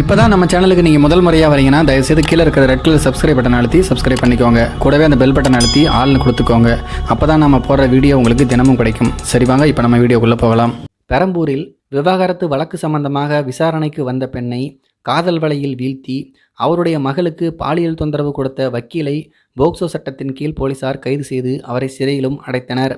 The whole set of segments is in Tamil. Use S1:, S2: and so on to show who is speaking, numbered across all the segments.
S1: இப்போ தான் நம்ம சேனலுக்கு நீங்கள் முதல் முறையாக வரீங்கன்னா தயவுசெய்து கீழே இருக்கிற ரெட் கலர் சப்ஸ்கிரைப் பட்டன் அழுத்தி சப்ஸ்கிரைப் பண்ணிக்கோங்க. கூடவே அந்த பெல் பட்டன் அழுத்தி ஆள்னு கொடுத்துக்கோங்க. அப்போ தான் நம்ம போடுற வீடியோ உங்களுக்கு தினமும் கிடைக்கும். சரி வாங்க இப்போ நம்ம வீடியோக்குள்ளே போகலாம். பெரம்பூரில் விவாகரத்து வழக்கு சம்பந்தமாக விசாரணைக்கு வந்த பெண்ணை காதல் வலையில் வீழ்த்தி அவருடைய மகளுக்கு பாலியல் தொந்தரவு கொடுத்த வக்கீலை போக்சோ சட்டத்தின் கீழ் போலீசார் கைது செய்து அவரை சிறையிலும் அடைத்தனர்.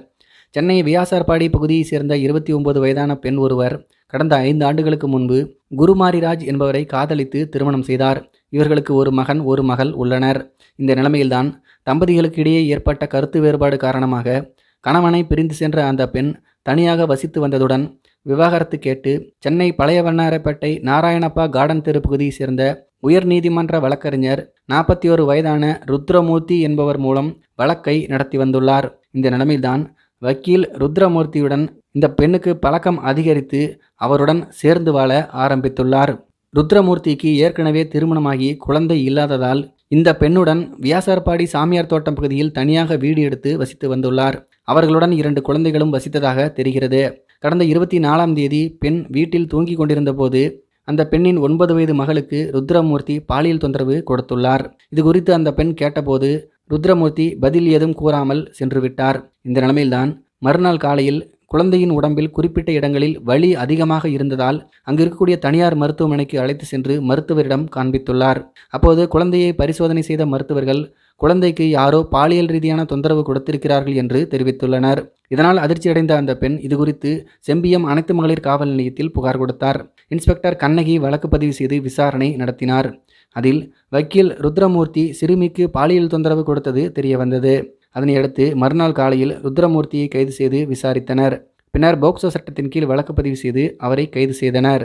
S1: சென்னை வியாசார்பாடி பகுதியைச் சேர்ந்த இருபத்தி ஒன்பது வயதான பெண் ஒருவர் கடந்த ஐந்து ஆண்டுகளுக்கு முன்பு குருமாரிராஜ் என்பவரை காதலித்து திருமணம் செய்தார். இவர்களுக்கு ஒரு மகன் ஒரு மகள் உள்ளனர். இந்த நிலைமையில்தான் தம்பதிகளுக்கு இடையே ஏற்பட்ட கருத்து வேறுபாடு காரணமாக கணவனை பிரிந்து சென்ற அந்த பெண் தனியாக வசித்து வந்ததுடன் விவாகரத்து கேட்டு சென்னை பழைய வண்ணாரப்பேட்டை நாராயணப்பா கார்டன் தெரு பகுதியை சேர்ந்த உயர்நீதிமன்ற வழக்கறிஞர் நாற்பத்தி ஒரு வயதான ருத்ரமூர்த்தி என்பவர் மூலம் வழக்கை நடத்தி வந்துள்ளார். இந்த நிலைமையில்தான் வக்கீல் ருத்ரமூர்த்தியுடன் இந்த பெண்ணுக்கு பழக்கம் அதிகரித்து அவருடன் சேர்ந்து வாழ ஆரம்பித்துள்ளார். ருத்ரமூர்த்திக்கு ஏற்கனவே திருமணமாகி குழந்தை இல்லாததால் இந்த பெண்ணுடன் வியாசார்பாடி சாமியார் தோட்டம் பகுதியில் தனியாக வீடு எடுத்து வசித்து வந்துள்ளார். அவர்களுடன் இரண்டு குழந்தைகளும் வசித்ததாக தெரிகிறது. கடந்த இருபத்தி நாலாம் தேதி பெண் வீட்டில் தூங்கிக் கொண்டிருந்த போது அந்த பெண்ணின் ஒன்பது வயது மகளுக்கு ருத்ரமூர்த்தி பாலியல் தொந்தரவு கொடுத்துள்ளார். இது குறித்து அந்த பெண் கேட்டபோது ருத்ரமூர்த்தி பதில் ஏதும் கூறாமல் சென்று விட்டார். இந்த நிலைமையில்தான் மறுநாள் காலையில் குழந்தையின் உடம்பில் குறிப்பிட்ட இடங்களில் வலி அதிகமாக இருந்ததால் அங்கு இருக்கக்கூடிய தனியார் மருத்துவமனைக்கு அழைத்து சென்று மருத்துவரிடம் காண்பித்துள்ளார். அப்போது குழந்தையை பரிசோதனை செய்த மருத்துவர்கள் குழந்தைக்கு யாரோ பாலியல் ரீதியான தொந்தரவு கொடுத்திருக்கிறார்கள் என்று தெரிவித்துள்ளனர். இதனால் அதிர்ச்சியடைந்த அந்த பெண் இதுகுறித்து செம்பியம் அனைத்து மகளிர் காவல் நிலையத்தில் புகார் கொடுத்தார். இன்ஸ்பெக்டர் கண்ணகி வழக்கு பதிவு செய்து விசாரணை நடத்தினார். அதில் வக்கீல் ருத்ரமூர்த்தி சிறுமிக்கு பாலியல் தொந்தரவு கொடுத்தது தெரியவந்தது. அதனையடுத்து மறுநாள் காலையில் ருத்ரமூர்த்தியை கைது செய்து விசாரித்தனர். பின்னர் போக்சோ சட்டத்தின் கீழ் வழக்கு பதிவு செய்து அவரை கைது செய்தனர்.